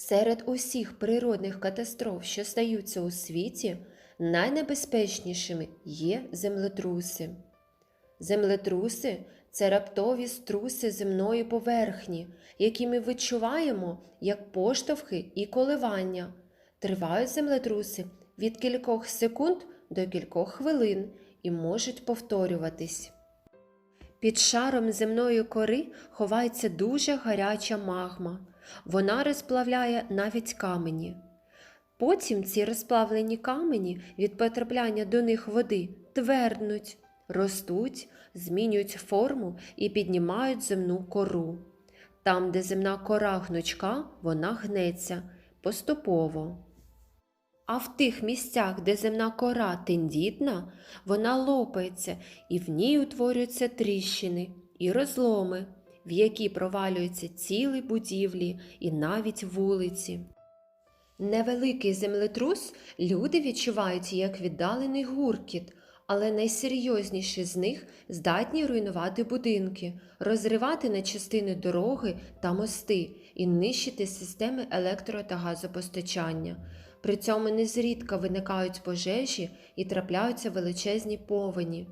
Серед усіх природних катастроф, що стаються у світі, найнебезпечнішими є землетруси. Землетруси це раптові струси земної поверхні, які ми відчуваємо як поштовхи і коливання. Тривають землетруси від кількох секунд до кількох хвилин і можуть повторюватись. Під шаром земної кори ховається дуже гаряча магма. Вона розплавляє навіть камені. Потім ці розплавлені камені від потрапляння до них води тверднуть, ростуть, змінюють форму і піднімають земну кору. Там, де земна кора гнучка, вона гнеться поступово. А в тих місцях, де земна кора тендітна, вона лопається і в ній утворюються тріщини і розломи, в які провалюються цілі будівлі і навіть вулиці. Невеликий землетрус люди відчувають як віддалений гуркіт, але найсерйозніші з них здатні руйнувати будинки, розривати на частини дороги та мости і нищити системи електро та газопостачання. При цьому незрідка виникають пожежі і трапляються величезні повені.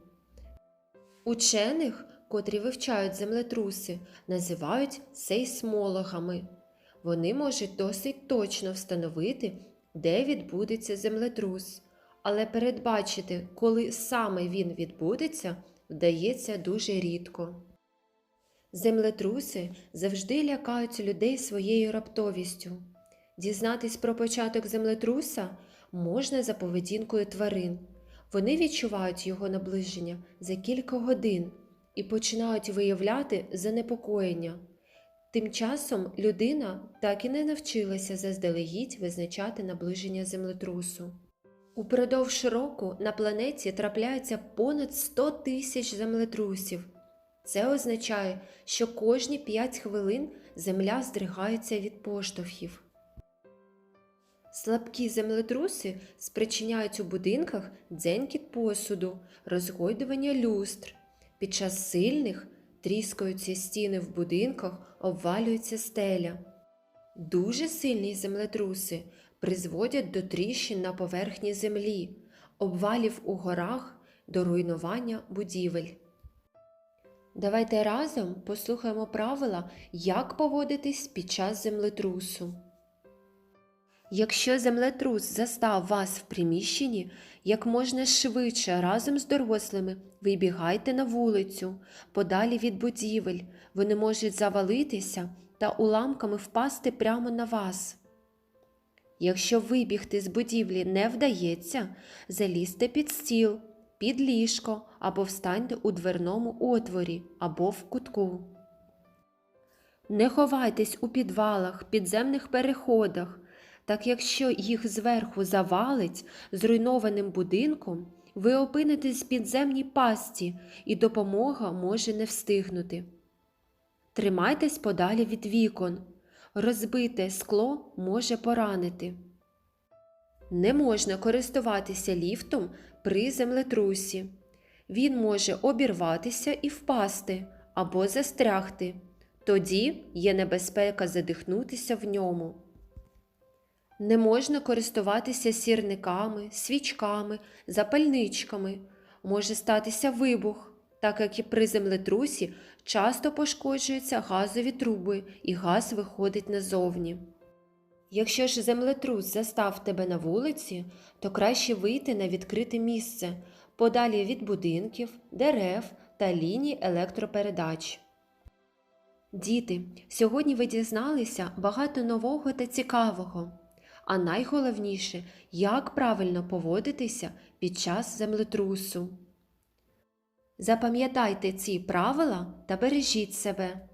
Учених, котрі вивчають землетруси, називають сейсмологами. Вони можуть досить точно встановити, де відбудеться землетрус, але передбачити, коли саме він відбудеться, вдається дуже рідко. Землетруси завжди лякають людей своєю раптовістю. Дізнатись про початок землетруса можна за поведінкою тварин. Вони відчувають його наближення за кілька годин і починають виявляти занепокоєння. Тим часом людина так і не навчилася заздалегідь визначати наближення землетрусу. Упродовж року на планеті трапляється понад 100 тисяч землетрусів. Це означає, що кожні 5 хвилин земля здригається від поштовхів. Слабкі землетруси спричиняють у будинках дзенькіт посуду, розгойдування люстр. Під час сильних тріскаються стіни в будинках, обвалюється стеля. Дуже сильні землетруси призводять до тріщин на поверхні землі, обвалів у горах, до руйнування будівель. Давайте разом послухаємо правила, як поводитись під час землетрусу. Якщо землетрус застав вас в приміщенні, як можна швидше разом з дорослими вибігайте на вулицю, подалі від будівель, вони можуть завалитися та уламками впасти прямо на вас. Якщо вибігти з будівлі не вдається, залізьте під стіл, під ліжко або встаньте у дверному отворі або в кутку. Не ховайтесь у підвалах, підземних переходах, так якщо їх зверху завалить зруйнованим будинком, ви опинитесь в підземній пасті і допомога може не встигнути. Тримайтесь подалі від вікон. Розбите скло може поранити. Не можна користуватися ліфтом при землетрусі. Він може обірватися і впасти або застрягти. Тоді є небезпека задихнутися в ньому. Не можна користуватися сірниками, свічками, запальничками. Може статися вибух, так як і при землетрусі часто пошкоджуються газові труби і газ виходить назовні. Якщо ж землетрус застав тебе на вулиці, то краще вийти на відкрите місце, подалі від будинків, дерев та ліній електропередач. Діти, сьогодні ви дізналися багато нового та цікавого. А найголовніше, як правильно поводитися під час землетрусу. Запам'ятайте ці правила та бережіть себе.